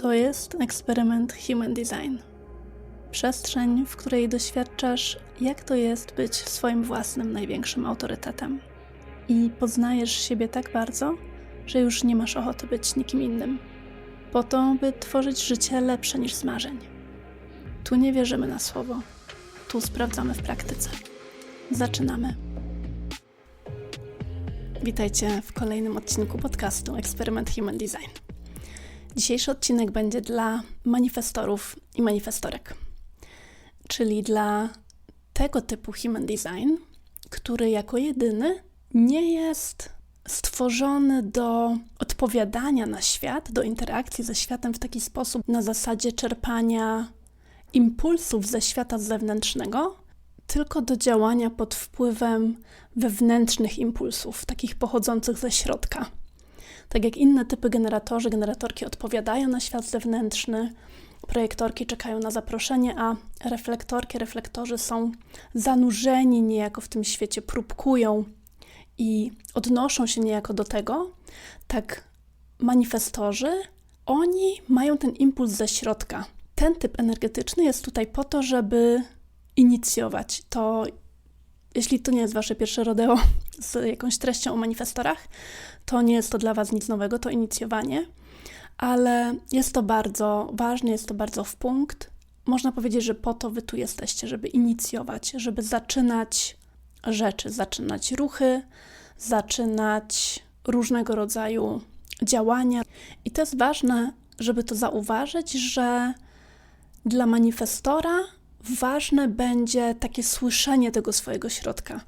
To jest eksperyment Human Design. Przestrzeń, w której doświadczasz, jak to jest być swoim własnym największym autorytetem. I poznajesz siebie tak bardzo, że już nie masz ochoty być nikim innym. Po to, by tworzyć życie lepsze niż z marzeń. Tu nie wierzymy na słowo, tu sprawdzamy w praktyce. Zaczynamy. Witajcie w kolejnym odcinku podcastu Eksperyment Human Design. Dzisiejszy odcinek będzie dla manifestorów i manifestorek, czyli dla tego typu human design, który jako jedyny nie jest stworzony do odpowiadania na świat, do interakcji ze światem w taki sposób na zasadzie czerpania impulsów ze świata zewnętrznego, tylko do działania pod wpływem wewnętrznych impulsów, takich pochodzących ze środka. Tak jak inne typy generatorzy, generatorki odpowiadają na świat zewnętrzny, projektorki czekają na zaproszenie, a reflektorki, reflektorzy są zanurzeni niejako w tym świecie, próbkują i odnoszą się niejako do tego, tak manifestorzy, oni mają ten impuls ze środka. Ten typ energetyczny jest tutaj po to, żeby inicjować. To jeśli to nie jest wasze pierwsze rodeo z jakąś treścią o manifestorach, to nie jest to dla was nic nowego, to inicjowanie, ale jest to bardzo ważne, jest to bardzo w punkt. Można powiedzieć, że po to wy tu jesteście, żeby inicjować, żeby zaczynać rzeczy, zaczynać ruchy, zaczynać różnego rodzaju działania. I to jest ważne, żeby to zauważyć, że dla manifestora ważne będzie takie słyszenie tego swojego środka,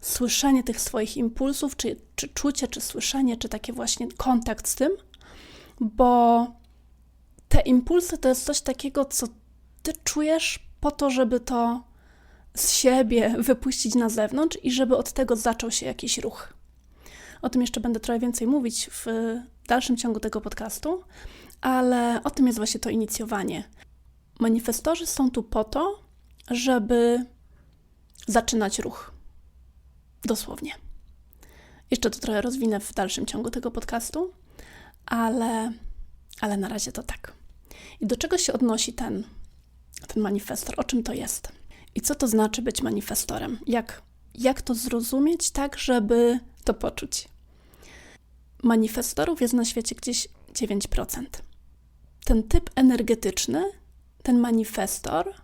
słyszenie tych swoich impulsów, czy, czy czucie, czy słyszenie, czy takie właśnie kontakt z tym, bo te impulsy to jest coś takiego, co ty czujesz po to, żeby to z siebie wypuścić na zewnątrz i żeby od tego zaczął się jakiś ruch. O tym jeszcze będę trochę więcej mówić w dalszym ciągu tego podcastu, ale o tym jest właśnie to inicjowanie. Manifestorzy są tu po to, żeby zaczynać ruch. Dosłownie. Jeszcze to trochę rozwinę w dalszym ciągu tego podcastu, ale, ale na razie to tak. I do czego się odnosi ten, ten manifestor? O czym to jest? I co to znaczy być manifestorem? Jak, jak to zrozumieć tak, żeby to poczuć? Manifestorów jest na świecie gdzieś 9%. Ten typ energetyczny, ten manifestor,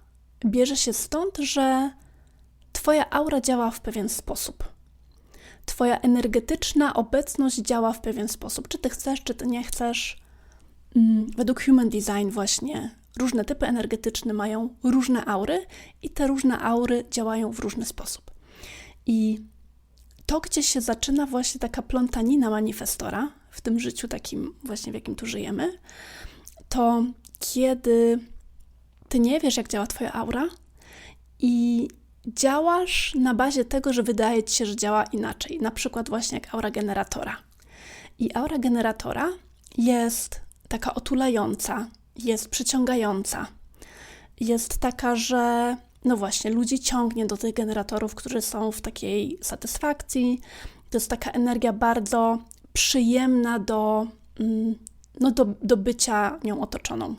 bierze się stąd, że Twoja aura działa w pewien sposób. Twoja energetyczna obecność działa w pewien sposób. Czy ty chcesz, czy ty nie chcesz. Mm, według Human Design, właśnie różne typy energetyczne mają różne aury, i te różne aury działają w różny sposób. I to, gdzie się zaczyna właśnie taka plątanina manifestora w tym życiu takim, właśnie w jakim tu żyjemy, to kiedy ty nie wiesz, jak działa Twoja aura i działasz na bazie tego, że wydaje ci się, że działa inaczej. Na przykład, właśnie jak aura generatora. I aura generatora jest taka otulająca, jest przyciągająca. Jest taka, że no właśnie, ludzi ciągnie do tych generatorów, którzy są w takiej satysfakcji. To jest taka energia bardzo przyjemna do, mm, no do, do bycia nią otoczoną.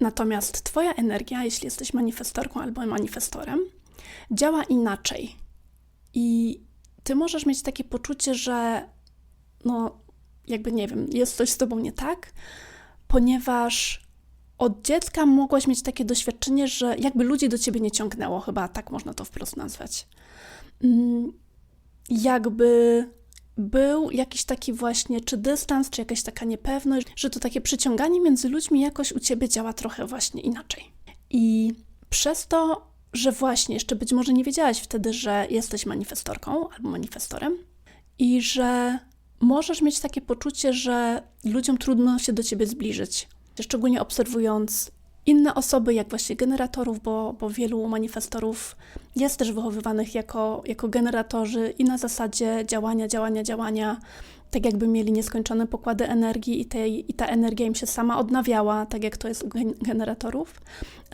Natomiast Twoja energia, jeśli jesteś manifestorką albo manifestorem, działa inaczej. I Ty możesz mieć takie poczucie, że no, jakby nie wiem, jest coś z Tobą nie tak, ponieważ od dziecka mogłaś mieć takie doświadczenie, że jakby ludzi do Ciebie nie ciągnęło, chyba tak można to wprost nazwać. Mm, jakby był jakiś taki właśnie, czy dystans, czy jakaś taka niepewność, że to takie przyciąganie między ludźmi jakoś u ciebie działa trochę właśnie inaczej. I przez to, że właśnie jeszcze być może nie wiedziałaś wtedy, że jesteś manifestorką albo manifestorem i że możesz mieć takie poczucie, że ludziom trudno się do ciebie zbliżyć. Szczególnie obserwując inne osoby, jak właśnie generatorów, bo, bo wielu manifestorów jest też wychowywanych jako, jako generatorzy i na zasadzie działania, działania, działania, tak jakby mieli nieskończone pokłady energii i, tej, i ta energia im się sama odnawiała, tak jak to jest u generatorów.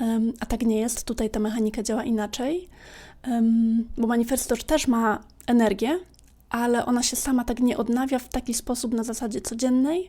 Um, a tak nie jest, tutaj ta mechanika działa inaczej, um, bo manifestor też ma energię, ale ona się sama tak nie odnawia w taki sposób na zasadzie codziennej,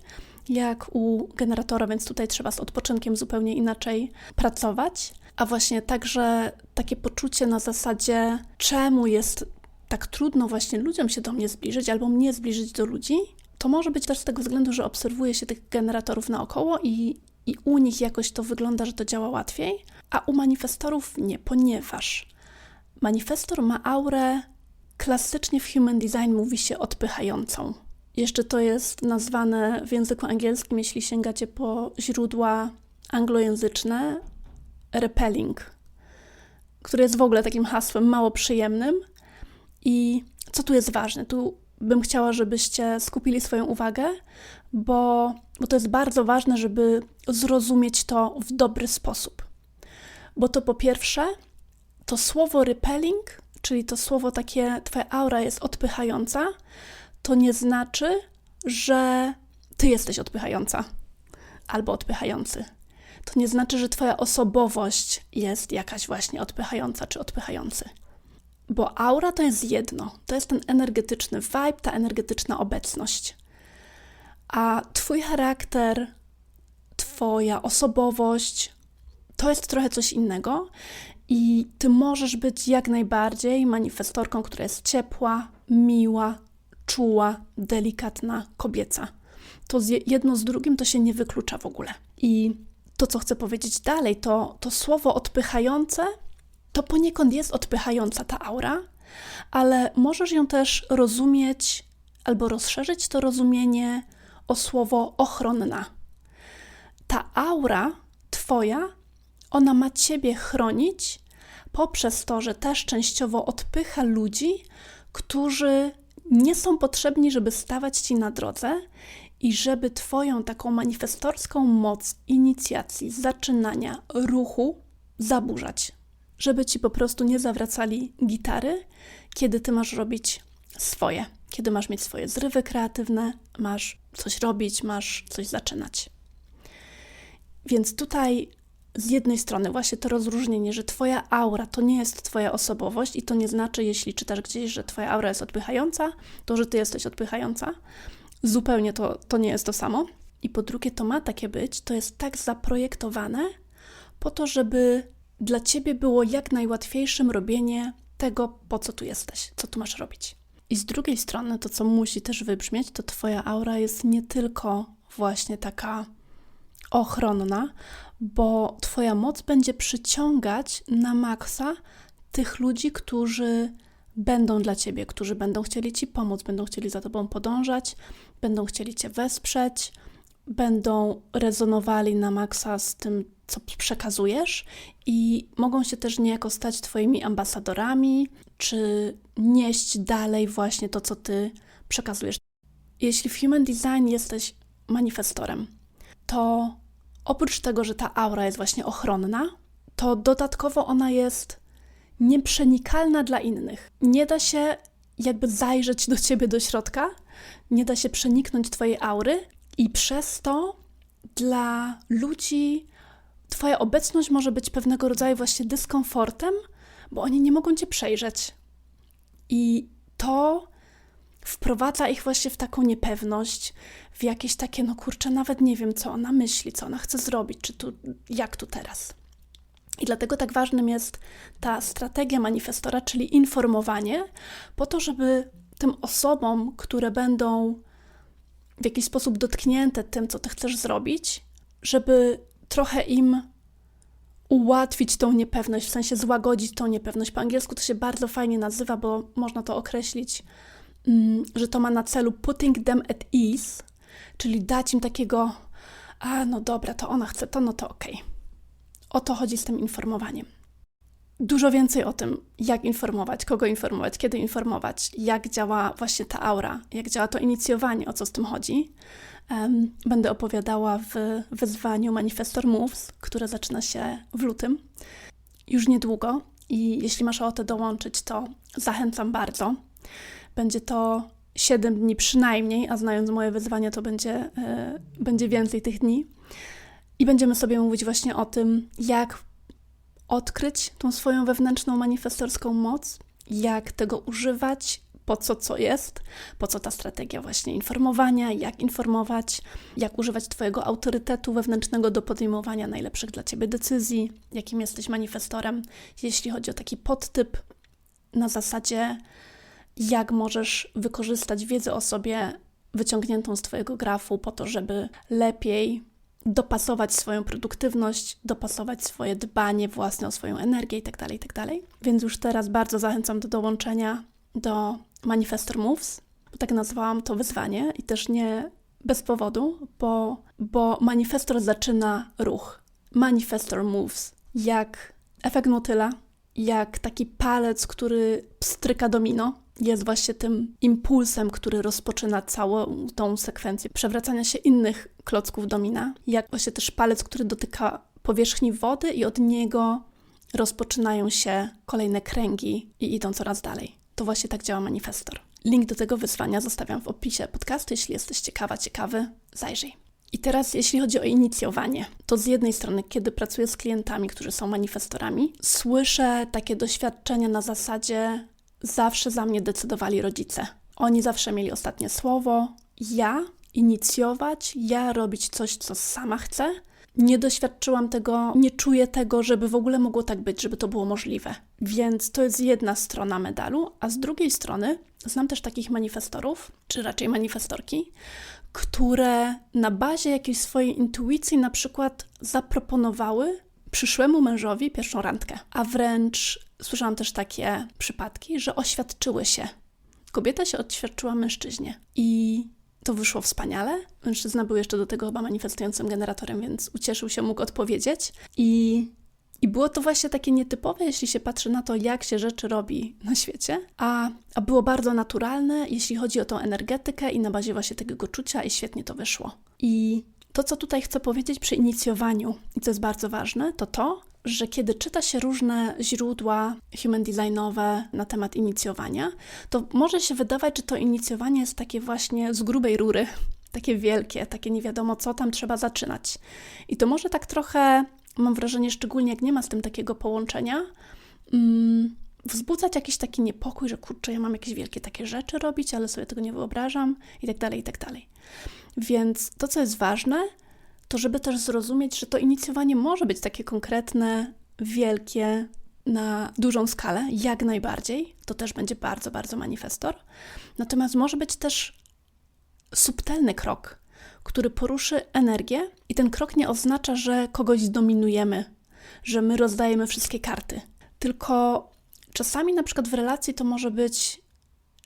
jak u generatora, więc tutaj trzeba z odpoczynkiem zupełnie inaczej pracować. A właśnie także takie poczucie na zasadzie, czemu jest tak trudno właśnie ludziom się do mnie zbliżyć albo mnie zbliżyć do ludzi, to może być też z tego względu, że obserwuje się tych generatorów naokoło i, i u nich jakoś to wygląda, że to działa łatwiej, a u manifestorów nie, ponieważ manifestor ma aurę klasycznie w human design mówi się odpychającą. Jeszcze to jest nazwane w języku angielskim, jeśli sięgacie po źródła anglojęzyczne, repelling, które jest w ogóle takim hasłem mało przyjemnym. I co tu jest ważne? Tu bym chciała, żebyście skupili swoją uwagę, bo, bo to jest bardzo ważne, żeby zrozumieć to w dobry sposób. Bo to po pierwsze, to słowo repelling, czyli to słowo takie, twoja aura jest odpychająca, to nie znaczy, że ty jesteś odpychająca albo odpychający. To nie znaczy, że twoja osobowość jest jakaś właśnie odpychająca czy odpychający. Bo aura to jest jedno, to jest ten energetyczny vibe, ta energetyczna obecność. A twój charakter, twoja osobowość to jest trochę coś innego i ty możesz być jak najbardziej manifestorką, która jest ciepła, miła, czuła, delikatna, kobieca. To jedno z drugim to się nie wyklucza w ogóle. I to, co chcę powiedzieć dalej, to, to słowo odpychające, to poniekąd jest odpychająca ta aura, ale możesz ją też rozumieć albo rozszerzyć to rozumienie o słowo ochronna. Ta aura Twoja, ona ma Ciebie chronić poprzez to, że też częściowo odpycha ludzi, którzy nie są potrzebni, żeby stawać Ci na drodze i żeby Twoją taką manifestorską moc inicjacji, zaczynania, ruchu zaburzać. Żeby Ci po prostu nie zawracali gitary, kiedy Ty masz robić swoje, kiedy masz mieć swoje zrywy kreatywne, masz coś robić, masz coś zaczynać. Więc tutaj z jednej strony właśnie to rozróżnienie, że Twoja aura to nie jest Twoja osobowość i to nie znaczy, jeśli czytasz gdzieś, że Twoja aura jest odpychająca, to że Ty jesteś odpychająca. Zupełnie to, to nie jest to samo. I po drugie, to ma takie być, to jest tak zaprojektowane po to, żeby dla Ciebie było jak najłatwiejszym robienie tego, po co tu jesteś, co tu masz robić. I z drugiej strony, to co musi też wybrzmieć, to Twoja aura jest nie tylko właśnie taka ochronna, bo Twoja moc będzie przyciągać na maksa tych ludzi, którzy będą dla Ciebie, którzy będą chcieli Ci pomóc, będą chcieli za Tobą podążać, będą chcieli Cię wesprzeć, będą rezonowali na maksa z tym, co przekazujesz i mogą się też niejako stać Twoimi ambasadorami, czy nieść dalej właśnie to, co Ty przekazujesz. Jeśli w Human Design jesteś manifestorem, to oprócz tego, że ta aura jest właśnie ochronna, to dodatkowo ona jest nieprzenikalna dla innych. Nie da się jakby zajrzeć do ciebie do środka, nie da się przeniknąć twojej aury i przez to dla ludzi twoja obecność może być pewnego rodzaju właśnie dyskomfortem, bo oni nie mogą cię przejrzeć. I to wprowadza ich właśnie w taką niepewność, w jakieś takie, no kurczę, nawet nie wiem, co ona myśli, co ona chce zrobić, czy tu, jak tu teraz. I dlatego tak ważnym jest ta strategia manifestora, czyli informowanie, po to, żeby tym osobom, które będą w jakiś sposób dotknięte tym, co ty chcesz zrobić, żeby trochę im ułatwić tą niepewność, w sensie złagodzić tą niepewność. Po angielsku to się bardzo fajnie nazywa, bo można to określić, że to ma na celu putting them at ease, czyli dać im takiego, a no dobra, to ona chce to, no to okej. Okay. O to chodzi z tym informowaniem. Dużo więcej o tym, jak informować, kogo informować, kiedy informować, jak działa właśnie ta aura, jak działa to inicjowanie, o co z tym chodzi. Um, będę opowiadała w wyzwaniu Manifestor Moves, które zaczyna się w lutym, już niedługo. I jeśli masz ochotę dołączyć, to zachęcam bardzo. Będzie to 7 dni przynajmniej, a znając moje wyzwania, to będzie, yy, będzie więcej tych dni. I będziemy sobie mówić właśnie o tym, jak odkryć tą swoją wewnętrzną manifestorską moc, jak tego używać po co co jest, po co ta strategia właśnie informowania, jak informować, jak używać Twojego autorytetu wewnętrznego do podejmowania najlepszych dla Ciebie decyzji, jakim jesteś manifestorem. Jeśli chodzi o taki podtyp na zasadzie, jak możesz wykorzystać wiedzę o sobie wyciągniętą z Twojego grafu po to, żeby lepiej dopasować swoją produktywność, dopasować swoje dbanie własne o swoją energię itd., itd. Więc już teraz bardzo zachęcam do dołączenia do Manifestor Moves, bo tak nazwałam to wyzwanie i też nie bez powodu, bo, bo manifestor zaczyna ruch. Manifestor Moves. Jak efekt motyla, jak taki palec, który pstryka domino, jest właśnie tym impulsem, który rozpoczyna całą tą sekwencję przewracania się innych klocków domina, jak właśnie też palec, który dotyka powierzchni wody i od niego rozpoczynają się kolejne kręgi i idą coraz dalej. To właśnie tak działa manifestor. Link do tego wyzwania zostawiam w opisie podcastu, jeśli jesteś ciekawa, ciekawy, zajrzyj. I teraz, jeśli chodzi o inicjowanie, to z jednej strony, kiedy pracuję z klientami, którzy są manifestorami, słyszę takie doświadczenia na zasadzie, zawsze za mnie decydowali rodzice. Oni zawsze mieli ostatnie słowo. Ja inicjować, ja robić coś, co sama chcę. Nie doświadczyłam tego, nie czuję tego, żeby w ogóle mogło tak być, żeby to było możliwe. Więc to jest jedna strona medalu, a z drugiej strony znam też takich manifestorów, czy raczej manifestorki, które na bazie jakiejś swojej intuicji na przykład zaproponowały przyszłemu mężowi pierwszą randkę, a wręcz słyszałam też takie przypadki, że oświadczyły się. Kobieta się oświadczyła mężczyźnie i to wyszło wspaniale. Mężczyzna był jeszcze do tego chyba manifestującym generatorem, więc ucieszył się, mógł odpowiedzieć. I, I było to właśnie takie nietypowe, jeśli się patrzy na to, jak się rzeczy robi na świecie, a, a było bardzo naturalne, jeśli chodzi o tą energetykę i na bazie właśnie tego czucia, i świetnie to wyszło. I to, co tutaj chcę powiedzieć przy inicjowaniu, i co jest bardzo ważne, to to, że kiedy czyta się różne źródła human designowe na temat inicjowania, to może się wydawać, że to inicjowanie jest takie właśnie z grubej rury, takie wielkie, takie nie wiadomo co tam trzeba zaczynać. I to może tak trochę, mam wrażenie, szczególnie jak nie ma z tym takiego połączenia, mm, wzbudzać jakiś taki niepokój, że kurczę, ja mam jakieś wielkie takie rzeczy robić, ale sobie tego nie wyobrażam i tak dalej, i tak dalej. Więc to, co jest ważne, to żeby też zrozumieć, że to inicjowanie może być takie konkretne, wielkie, na dużą skalę, jak najbardziej. To też będzie bardzo, bardzo manifestor. Natomiast może być też subtelny krok, który poruszy energię, i ten krok nie oznacza, że kogoś zdominujemy, że my rozdajemy wszystkie karty. Tylko czasami, na przykład w relacji, to może być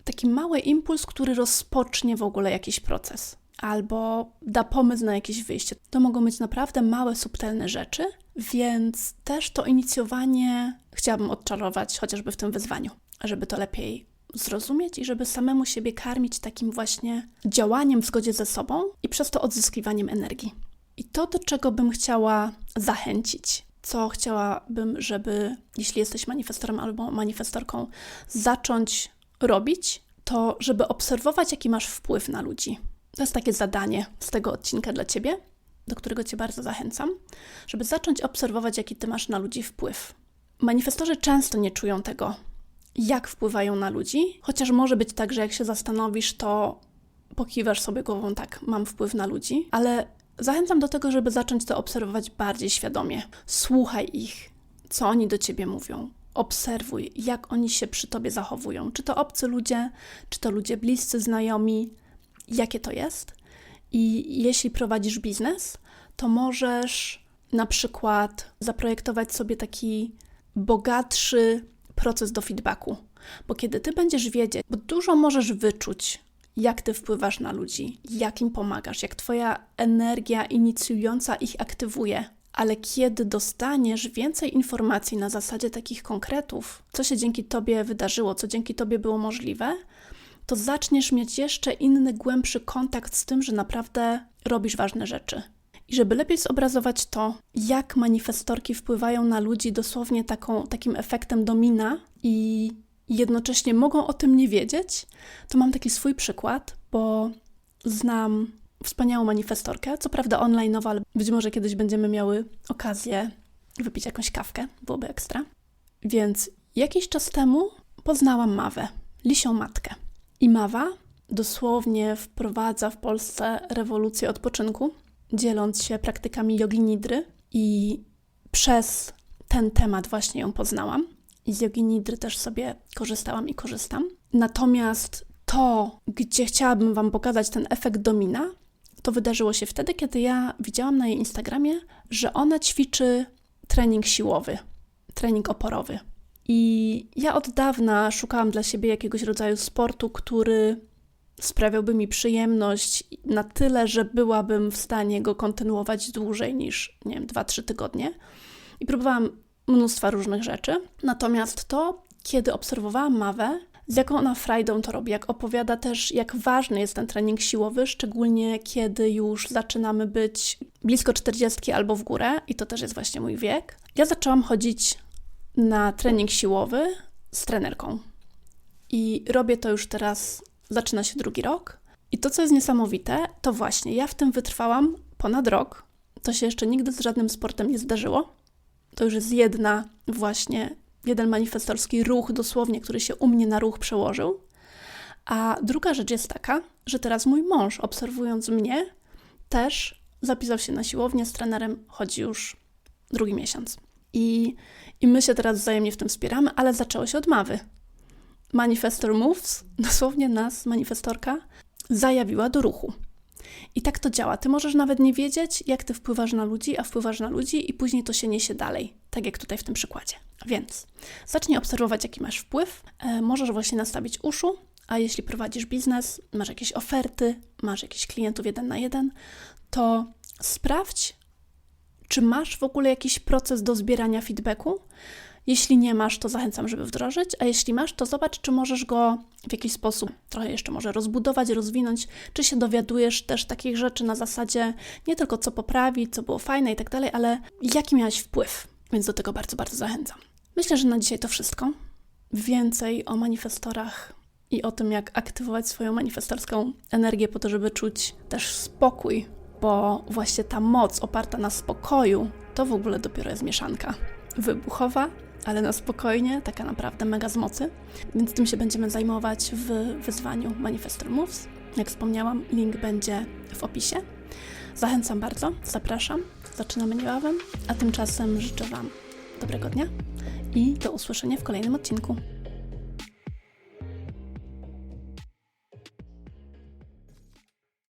taki mały impuls, który rozpocznie w ogóle jakiś proces albo da pomysł na jakieś wyjście. To mogą być naprawdę małe, subtelne rzeczy, więc też to inicjowanie chciałabym odczarować chociażby w tym wyzwaniu, żeby to lepiej zrozumieć i żeby samemu siebie karmić takim właśnie działaniem w zgodzie ze sobą i przez to odzyskiwaniem energii. I to, do czego bym chciała zachęcić, co chciałabym, żeby, jeśli jesteś manifestorem albo manifestorką, zacząć robić, to żeby obserwować, jaki masz wpływ na ludzi. To jest takie zadanie z tego odcinka dla Ciebie, do którego Cię bardzo zachęcam, żeby zacząć obserwować, jaki Ty masz na ludzi wpływ. Manifestorzy często nie czują tego, jak wpływają na ludzi, chociaż może być tak, że jak się zastanowisz, to pokiwasz sobie głową, tak, mam wpływ na ludzi, ale zachęcam do tego, żeby zacząć to obserwować bardziej świadomie. Słuchaj ich, co oni do ciebie mówią. Obserwuj, jak oni się przy tobie zachowują. Czy to obcy ludzie, czy to ludzie bliscy, znajomi, jakie to jest. I jeśli prowadzisz biznes, to możesz na przykład zaprojektować sobie taki bogatszy proces do feedbacku. Bo kiedy ty będziesz wiedzieć, bo dużo możesz wyczuć, jak ty wpływasz na ludzi, jak im pomagasz, jak twoja energia inicjująca ich aktywuje. Ale kiedy dostaniesz więcej informacji na zasadzie takich konkretów, co się dzięki tobie wydarzyło, co dzięki tobie było możliwe, to zaczniesz mieć jeszcze inny, głębszy kontakt z tym, że naprawdę robisz ważne rzeczy. I żeby lepiej zobrazować to, jak manifestorki wpływają na ludzi dosłownie taką, takim efektem domina i jednocześnie mogą o tym nie wiedzieć, to mam taki swój przykład, bo znam wspaniałą manifestorkę, co prawda online, ale być może kiedyś będziemy miały okazję wypić jakąś kawkę, byłoby ekstra. Więc jakiś czas temu poznałam Mawę, lisią matkę. I Mawa dosłownie wprowadza w Polsce rewolucję odpoczynku, dzieląc się praktykami jogi nidry i przez ten temat właśnie ją poznałam. I z jogi nidry też sobie korzystałam i korzystam. Natomiast to, gdzie chciałabym Wam pokazać ten efekt domina, to wydarzyło się wtedy, kiedy ja widziałam na jej Instagramie, że ona ćwiczy trening siłowy, trening oporowy. I ja od dawna szukałam dla siebie jakiegoś rodzaju sportu, który sprawiałby mi przyjemność na tyle, że byłabym w stanie go kontynuować dłużej niż, nie wiem, 2-3 tygodnie. I próbowałam mnóstwa różnych rzeczy. Natomiast to, kiedy obserwowałam Mawę, z jaką ona frajdą to robi, jak opowiada też, jak ważny jest ten trening siłowy, szczególnie kiedy już zaczynamy być blisko 40 albo w górę, i to też jest właśnie mój wiek. Ja zaczęłam chodzić na trening siłowy z trenerką. I robię to już teraz, zaczyna się drugi rok. I to, co jest niesamowite, to właśnie ja w tym wytrwałam ponad rok. To się jeszcze nigdy z żadnym sportem nie zdarzyło. To już jest jedna właśnie, jeden manifestorski ruch dosłownie, który się u mnie na ruch przełożył. A druga rzecz jest taka, że teraz mój mąż, obserwując mnie, też zapisał się na siłownię z trenerem, chodzi już drugi miesiąc. I, I my się teraz wzajemnie w tym wspieramy, ale zaczęło się od Mawy. Manifestor Moves, dosłownie nas, manifestorka, zajawiła do ruchu. I tak to działa. Ty możesz nawet nie wiedzieć, jak ty wpływasz na ludzi, a wpływasz na ludzi, i później to się niesie dalej, tak jak tutaj w tym przykładzie. Więc zacznij obserwować, jaki masz wpływ. E, możesz właśnie nastawić uszu, a jeśli prowadzisz biznes, masz jakieś oferty, masz jakichś klientów jeden na jeden, to sprawdź, czy masz w ogóle jakiś proces do zbierania feedbacku. Jeśli nie masz, to zachęcam, żeby wdrożyć, a jeśli masz, to zobacz, czy możesz go w jakiś sposób trochę jeszcze może rozbudować, rozwinąć, czy się dowiadujesz też takich rzeczy na zasadzie nie tylko co poprawić, co było fajne i tak dalej, ale jaki miałeś wpływ. Więc do tego bardzo, bardzo zachęcam. Myślę, że na dzisiaj to wszystko. Więcej o manifestorach i o tym, jak aktywować swoją manifestorską energię po to, żeby czuć też spokój, bo właśnie ta moc oparta na spokoju to w ogóle dopiero jest mieszanka wybuchowa, ale na spokojnie, taka naprawdę mega z mocy. Więc tym się będziemy zajmować w wyzwaniu Manifestor Moves. Jak wspomniałam, link będzie w opisie. Zachęcam bardzo, zapraszam. Zaczynamy niebawem, a tymczasem życzę Wam dobrego dnia i do usłyszenia w kolejnym odcinku.